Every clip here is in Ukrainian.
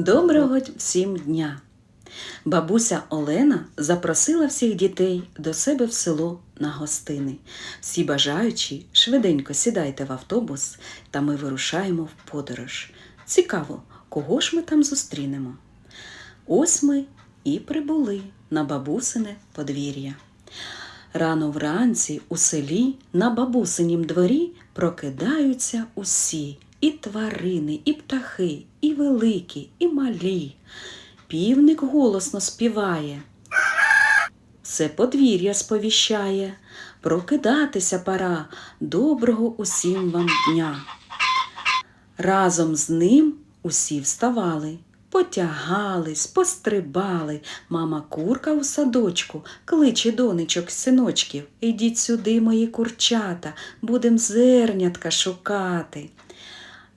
Доброго всім дня! Бабуся Олена запросила всіх дітей до себе в село на гостини. Всі бажаючі швиденько сідайте в автобус, та ми вирушаємо в подорож. Цікаво, кого ж ми там зустрінемо? Ось ми і прибули на бабусине подвір'я. Рано вранці у селі на бабусинім дворі прокидаються усі і тварини, і птахи, і великі, і малі. Півник голосно співає. Все подвір'я сповіщає. Прокидатися пора. Доброго усім вам дня. Разом з ним усі вставали, потягались, пострибали. Мама курка у садочку кличе донечок синочків. Ідіть сюди, мої курчата, будем зернятка шукати.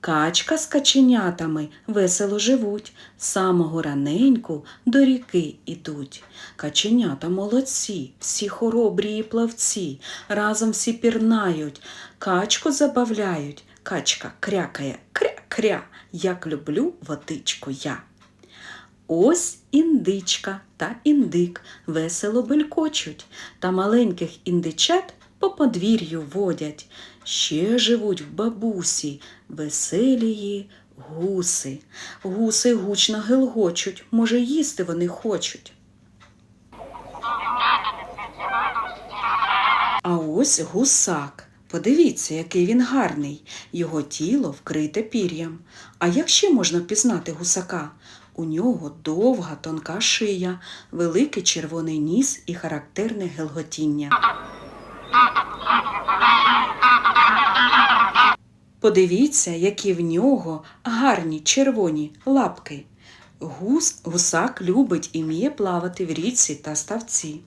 Качка з каченятами весело живуть, самого раненьку до ріки ідуть. Каченята молодці, всі хоробрі і плавці, разом всі пірнають, качку забавляють, качка крякає кря-кря, як люблю водичку я. Ось індичка та індик весело белькочуть, та маленьких індичат по подвір'ю водять. Ще живуть в бабусі веселії гуси. Гуси гучно гелгочуть, може, їсти вони хочуть. А ось гусак. Подивіться, який він гарний. Його тіло вкрите пір'ям. А як ще можна впізнати гусака? У нього довга тонка шия, великий червоний ніс і характерне гелготіння. Подивіться, які в нього гарні червоні лапки. Гус, гусак любить і вміє плавати в річці та ставці.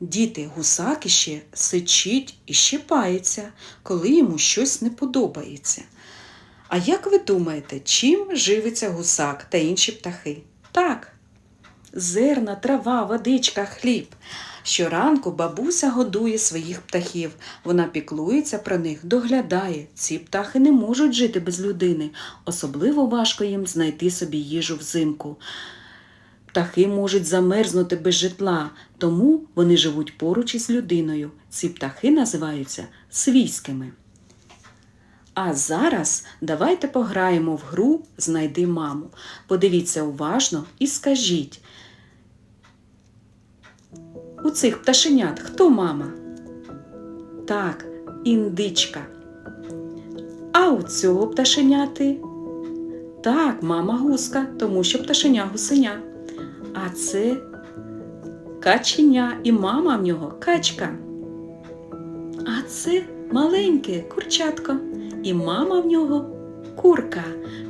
Діти, гусак іще сичить і щипається, коли йому щось не подобається. А як ви думаєте, чим живиться гусак та інші птахи? Так, зерна, трава, водичка, хліб. Щоранку бабуся годує своїх птахів. Вона піклується про них, доглядає. Ці птахи не можуть жити без людини. Особливо важко їм знайти собі їжу взимку. Птахи можуть замерзнути без житла, тому вони живуть поруч із людиною. Ці птахи називаються свійськими. А зараз давайте пограємо в гру Знайди маму. Подивіться уважно і скажіть. У цих пташенят хто мама? Так, індичка. А у цього пташеняти? Так, мама гуска, тому що пташеня гусеня. А це каченя і мама в нього качка. А це маленьке курчатко, і мама в нього курка.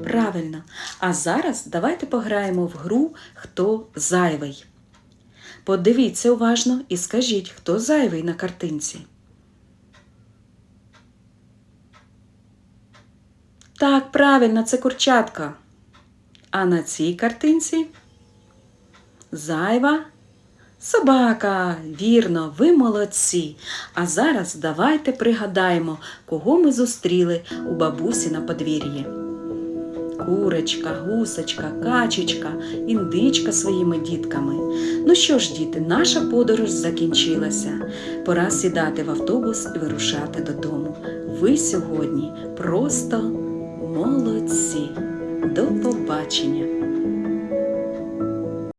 Правильно. А зараз давайте пограємо в гру Хто зайвий. Подивіться уважно і скажіть, хто зайвий на картинці. Так, правильно, це курчатка. А на цій картинці зайва собака. Вірно, ви молодці. А зараз давайте пригадаємо, кого ми зустріли у бабусі на подвір'ї. Курочка, гусочка, качечка, індичка своїми дітками. Ну що ж, діти, наша подорож закінчилася. Пора сідати в автобус і вирушати додому. Ви сьогодні просто молодці. До побачення!